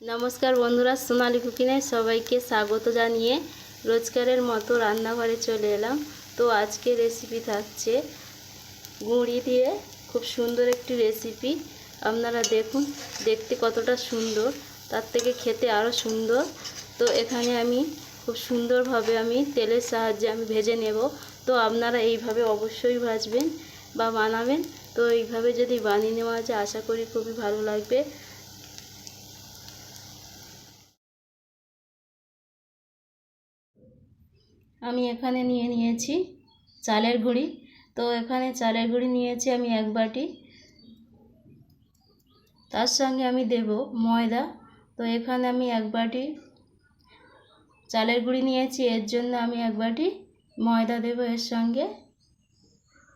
নমস্কার বন্ধুরা, সোনালি কুকিনে সবাইকে স্বাগত জানিয়ে রোজকারের মতো রান্নাঘরে চলে এলাম। তো আজকে রেসিপি থাকছে গুঁড়ি দিয়ে খুব সুন্দর একটি রেসিপি আপনারা দেখুন, দেখতে কতটা সুন্দর, তার থেকে খেতে আরও সুন্দর। তো এখানে আমি খুব সুন্দরভাবে আমি তেলের সাহায্যে আমি ভেজে নেব। তো আপনারা এইভাবে অবশ্যই ভাজবেন বা বানাবেন। তো এইভাবে যদি বানিয়ে নেওয়া যায়, আশা করি খুবই ভালো লাগবে। আমি এখানে নিয়ে নিয়েছি চালের গুঁড়ি। তো এখানে চালের গুঁড়ি নিয়েছি আমি এক বাটি। তার সঙ্গে আমি দেব ময়দা। তো এখানে আমি এক বাটি চালের গুঁড়ি নিয়েছি। এর জন্য আমি এক বাটি ময়দা দেব এর সঙ্গে।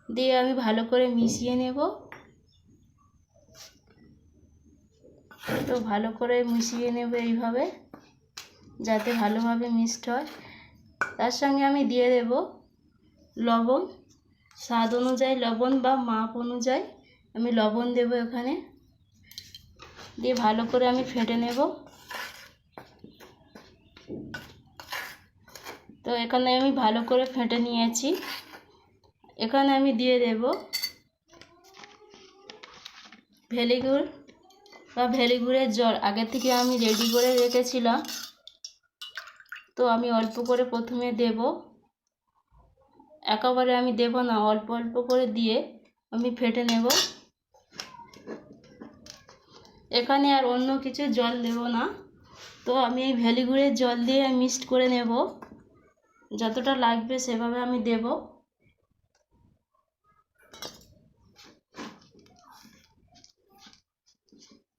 দিয়ে আমি ভালো করে মিশিয়ে নেব। তো ভালো করে মিশিয়ে নেব এইভাবে, যাতে ভালোভাবে মিক্সড হয়। তার সঙ্গে আমি দিয়ে দেব লবণ। স্বাদ অনুযায়ী লবণ বা মাপ অনুযায়ী আমি লবণ দেব এখানে। দিয়ে ভালো করে আমি ফেটে নেব। তো এখানে আমি ভালো করে ফেটে নিয়েছি। এখানে আমি দিয়ে দেব ভেলিগুড় বা ভেলিগুড়ের জল। আগে থেকে আমি রেডি করে রেখেছিলাম। তো আমি অল্প করে প্রথমে দেব। একেবারে আমি দেব না, অল্প অল্প করে দিয়ে আমি ফেটে নেব। এখানে আর অন্য কিছু জল দেব না। তো আমি এই ভেলিগুড়ের জল দিয়ে মিক্সড করে নেব। যতটা লাগবে সেভাবে আমি দেব।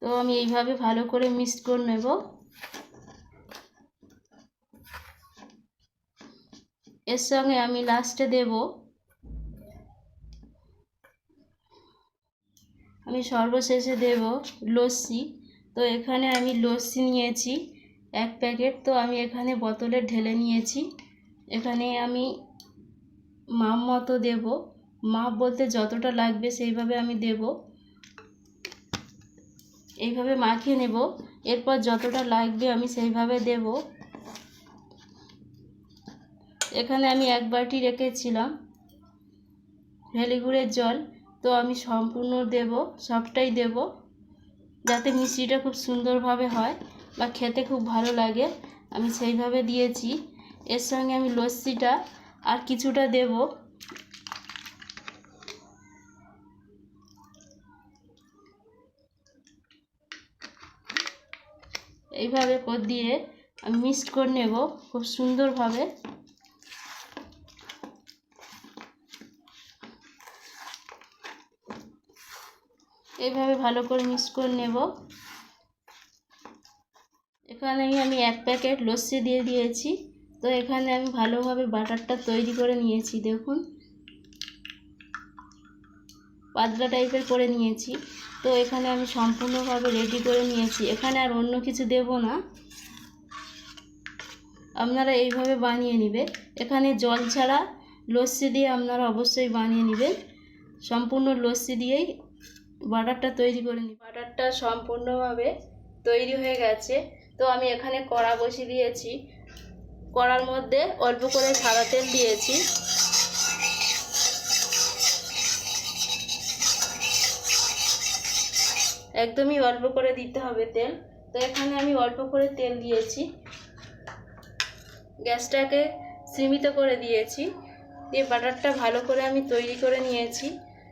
তো আমি এইভাবে ভালো করে মিক্সড করে নেব। এর সঙ্গে আমি লাস্টে দেব। আমি সর্বশেষে দেব লস্যি। তো এখানে আমি লস্যি নিয়েছি এক প্যাকেট। তো আমি এখানে বোতলে ঢেলে নিয়েছি। এখানে আমি মাপ মতো দেব। মাপ বলতে যতটা লাগবে সেইভাবে আমি দেব। এইভাবে মাখিয়ে নেব। এরপর যতটা লাগবে আমি সেইভাবে দেব। এখানে আমি এক বাটি রেখেছিলাম। ভেলিগুড়ের জল। তো আমি সম্পূর্ণ দেব, সবটাই দেব। যাতে মিষ্টিটা খুব সুন্দরভাবে হয় বা খেতে খুব ভালো লাগে, আমি সেইভাবে দিয়েছি। এর সঙ্গে আমি লস্যিটা আর কিছুটা দেব। এইভাবে দিয়ে আমি মিক্সড করে নেব খুব সুন্দরভাবে। এইভাবে ভালো করে মিক্স করে নেব। এখানে আমি এক প্যাকেট লস্যি দিয়ে দিয়েছি। তো এখানে আমি ভালোভাবে বাটারটা তৈরি করে নিয়েছি, দেখুন। পাতলা টাইপের করে নিয়েছি। তো এখানে আমি সম্পূর্ণভাবে রেডি করে নিয়েছি। এখানে আর অন্য কিছু দেব না। আপনারা এইভাবে বানিয়ে নেবে এখানে জল ছাড়া লস্যি দিয়ে আপনারা অবশ্যই বানিয়ে নেবেন। সম্পূর্ণ লস্যি দিয়েই বাটারটা তৈরি করে নিই। বাটারটা সম্পূর্ণভাবে তৈরি হয়ে গেছে। তো আমি এখানে কড়া বসিয়ে দিয়েছি। কড়ার মধ্যে অল্প করে সাদা তেল দিয়েছি। একদমই অল্প করে দিতে হবে তেল। তো এখানে আমি অল্প করে তেল দিয়েছি। গ্যাসটাকে সীমিত করে দিয়েছি। দিয়ে বাটারটা ভালো করে আমি তৈরি করে নিয়েছি।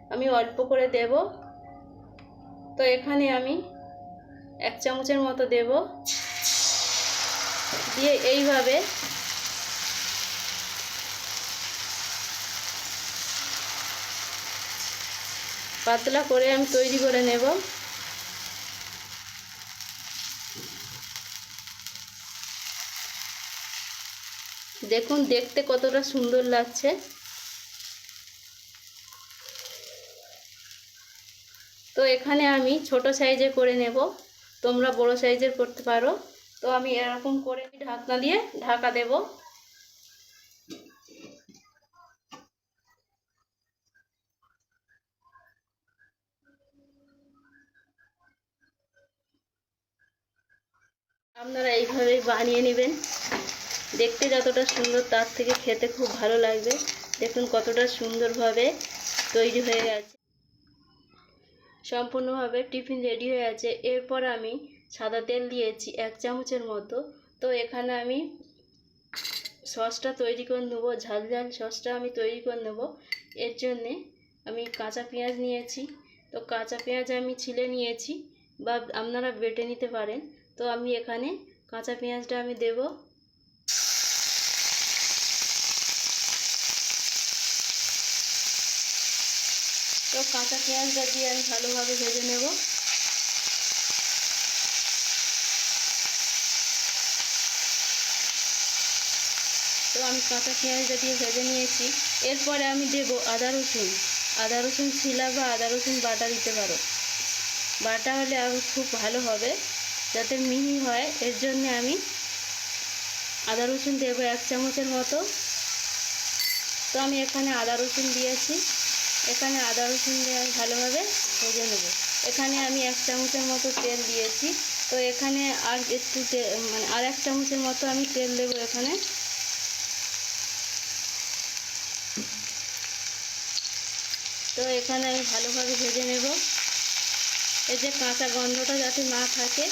আমি অল্প করে দেব। তো এখানে আমি এক চামচের মতো দেব। দিয়ে এইভাবে পাতলা করে আমি তৈরি করে নেব। দেখুন, দেখতে কতটা সুন্দর লাগছে। তো এখানে আমি ছোট সাইজে করে নেব। তোমরা বড় সাইজের করতে পারো। তো আমি এরকম করে ঢাকনা দিয়ে ঢাকা দেব। আপনারা এইভাবেই বানিয়ে নেবেন। দেখতে যতটা সুন্দর, তার থেকে খেতে খুব ভালো লাগবে। দেখুন কতটা সুন্দরভাবে তৈরি হয়ে গেছে। সম্পূর্ণভাবে টিফিন রেডি হয়ে আছে। এরপর আমি সাদা তেল দিয়েছি, এক চামচের মতো। তো এখানে আমি সসটা তৈরি করে নেব, ঝাল ঝাল সসটা আমি তৈরি করে নেব। এর জন্যে আমি কাঁচা পেঁয়াজ নিয়েছি। তো কাঁচা পেঁয়াজ আমি ছিলে নিয়েছি বা আপনারা বেটে নিতে পারেন। তো আমি এখানে কাঁচা পেঁয়াজটা আমি দেব। তো কাঁচা পেঁয়াজটা দিয়ে আমি ভালোভাবে ভেজে নেব। তো আমি কাঁচা পেঁয়াজটা দিয়ে ভেজে নিয়েছি। এরপরে আমি দেব আদা রসুন। আদা রসুন ছিলা বা আদা রসুন বাটা দিতে পারো। বাটা হলে আরও খুব ভালো হবে, যাতে মিহি হয়। এর জন্যে আমি আদা রসুন দেবো এক চামচের মতো। তো আমি এখানে আদা রসুন দিয়েছি। এখানে আদা রসুন দিয়ে ভালোভাবে ভেজে নেব। এখানে আমি এক চামচের মতো তেল দিয়েছি। তো এখানে আর একটু মানে আর এক চামচের মতো আমি তেল দেবো এখানে। তো এখানে আমি ভালোভাবে ভেজে নেব। এই যে কাঁচা গন্ধটা যাতে না থাকে,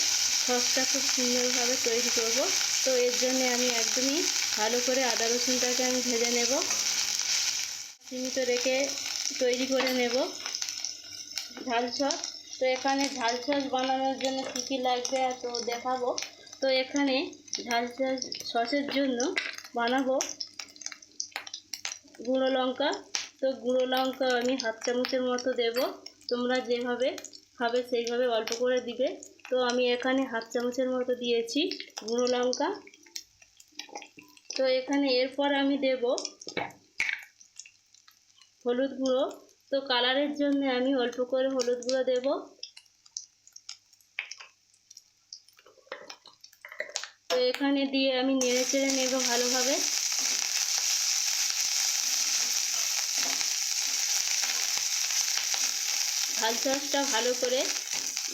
সসটা খুব সুন্দরভাবে তৈরি করব। তো এর জন্যে আমি একদমই ভালো করে আদা রসুনটাকে আমি ভেজে নেব। সীমিত রেখে তৈরি করে নেব। ঝাল সস। তো এখানে ঝাল সস বানানোর জন্য কী কী লাগবে তো দেখাবো। তো এখানে ঝাল সস, সসের জন্য বানাবো গুঁড়ো লঙ্কা। তো গুঁড়ো লঙ্কা আমি হাফ চামচের মতো দেব। তোমরা যেভাবে খাবে সেইভাবে অল্প করে দিবে। তো আমি এখানে হাফ চামচের মতো দিয়েছি গুঁড়ো লঙ্কা। তো এখানে এরপর আমি দেব হলুদ গুঁড়ো। তো কালারের জন্য আমি অল্প করে হলুদ গুঁড়ো দেব। তো এখানে দিয়ে আমি নেড়ে চেড়ে নেব ভালোভাবে। ঝাল সসটা ভালো করে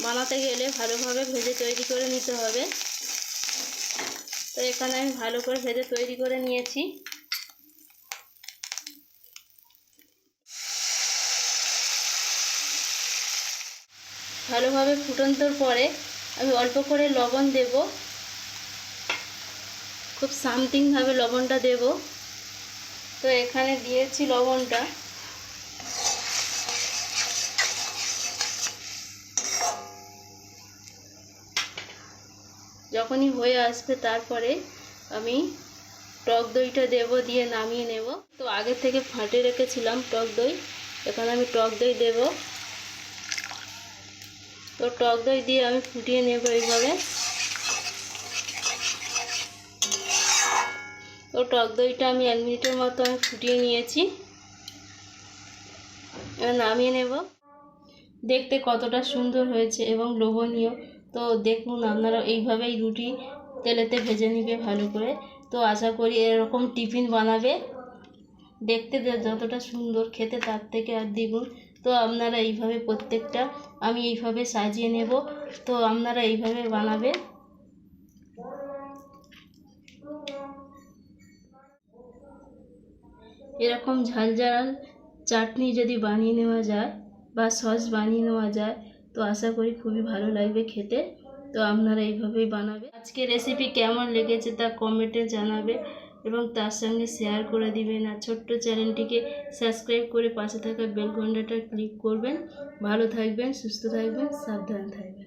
বানাতে গেলে ভালোভাবে ভেজে তৈরি করে নিতে হবে। তো এখানে আমি ভালো করে ভেজে তৈরি করে নিয়েছি। ভালোভাবে ফুটন্তর পরে আমি অল্প করে লবণ দেব। খুব সামথিংভাবে লবণটা দেব। তো এখানে দিয়েছি লবণটা। যখনই হয়ে আসবে তারপরে আমি টক দইটা দেব, দিয়ে নামিয়ে নেব। তো আগে থেকে ফাটে রেখেছিলাম টক দই। এখানে আমি টক দই দেব। তো টক দই দিয়ে আমি ফুটিয়ে নেব এইভাবে। তো টক দইটা আমি এক মিনিটের মতো আমি ফুটিয়ে নিয়েছি। এবার নামিয়ে নেব। দেখতে কতটা সুন্দর হয়েছে এবং লোভনীয়। তো দেখুন আপনারা এইভাবেই রুটি তেলেতে ভেজে নিবে ভালো করে। তো আশা করি এরকম টিফিন বানাবে। দেখতে যতটা সুন্দর, খেতে তার থেকে আর দ্বিগুণ তো আপনারা এইভাবে প্রত্যেকটা আমি এইভাবে সাজিয়ে নেব। তো আপনারা এইভাবে বানাবে। এরকম ঝাল ঝাল চাটনি যদি বানিয়ে নেওয়া যায় বা সস বানিয়ে নেওয়া যায়, তো আশা করি খুবই ভালো লাগবে খেতে। তো আপনারা এইভাবেই বানাবে। আজকে রেসিপি কেমন লেগেছে তা কমেন্টে জানাবে। এবং তার সঙ্গে শেয়ার করে দিবেন। আর ছোট্ট চ্যানেলটিকে সাবস্ক্রাইব করে পাশে থাকা বেল ঘন্টাটা ক্লিক করবেন। ভালো থাকবেন, সুস্থ থাকবেন, সাবধান থাকবেন।